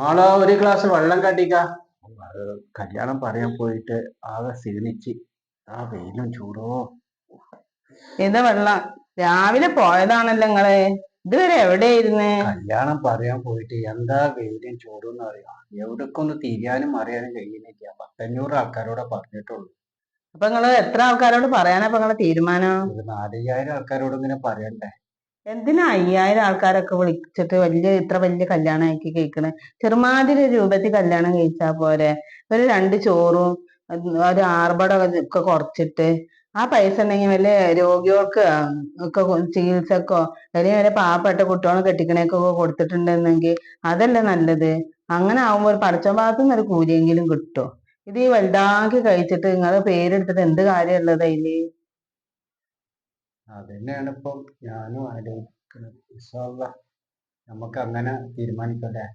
മോളെ ഒരു ഗ്ലാസ് വെള്ളം കട്ടിക്ക. കല്യാണം പറയാൻ പോയിട്ട് ആകെ ക്ഷീണിച്ച് ആ വെയിലും ചൂടോ. ഇത് വെള്ളം. രാവിലെ പോയതാണല്ലോ നിങ്ങൾ. ഇതുവരെ എവിടെയായിരുന്നു കല്യാണം പറയാൻ പോയിട്ട് എന്താ വെയിലും ചൂടും അറിയാം? എവിടേക്കൊന്ന് തിരിയാനും അറിയാനും കഴിയുന്നില്ല. പത്തഞ്ഞൂറ് ആൾക്കാരോടെ പറഞ്ഞിട്ടുള്ളൂ. അപ്പൊ നിങ്ങൾ എത്ര ആൾക്കാരോട് പറയാനാ ഇപ്പൊ നിങ്ങളെ തീരുമാനം? ഒരു നാലയ്യായിരം ആൾക്കാരോട് ഇങ്ങനെ പറയണ്ടേ? എന്തിനാ അയ്യായിരം ആൾക്കാരൊക്കെ വിളിച്ചിട്ട് വലിയ ഇത്ര വലിയ കല്യാണം ആക്കി കഴിക്കണേ ചെറുമാതിരി രൂപത്തിൽ കല്യാണം കഴിച്ചാ പോരെ? ഒരു രണ്ട് ചോറും ഒരു ആർഭടം ഒക്കെ കുറച്ചിട്ട് ആ പൈസ ഉണ്ടെങ്കിൽ വല്ല രോഗികൾക്ക് ഒക്കെ ചികിത്സക്കോ അല്ലെങ്കിൽ വല്ല പാവപ്പെട്ട കുട്ടികളെ കെട്ടിക്കണേക്കൊക്കെ കൊടുത്തിട്ടുണ്ടെന്നെങ്കിൽ അതല്ലേ നല്ലത്? അങ്ങനെ ആവുമ്പോൾ ഒരു പടച്ച ഭാഗത്തു നിന്ന് ഒരു കൂലിയെങ്കിലും കിട്ടും? ഇത് ഈ വലുതാക്കി കഴിച്ചിട്ട് നിങ്ങളെ പേരെടുത്തിട്ട് എന്ത് കാര്യമുള്ളത് അതിൽ? അതന്നെയാണ് ഇപ്പം ഞാനും ആലോചിക്കുന്നത് ഇൻഷാ അള്ളാ നമുക്ക് അങ്ങനെ തീരുമാനിക്കല്ലേ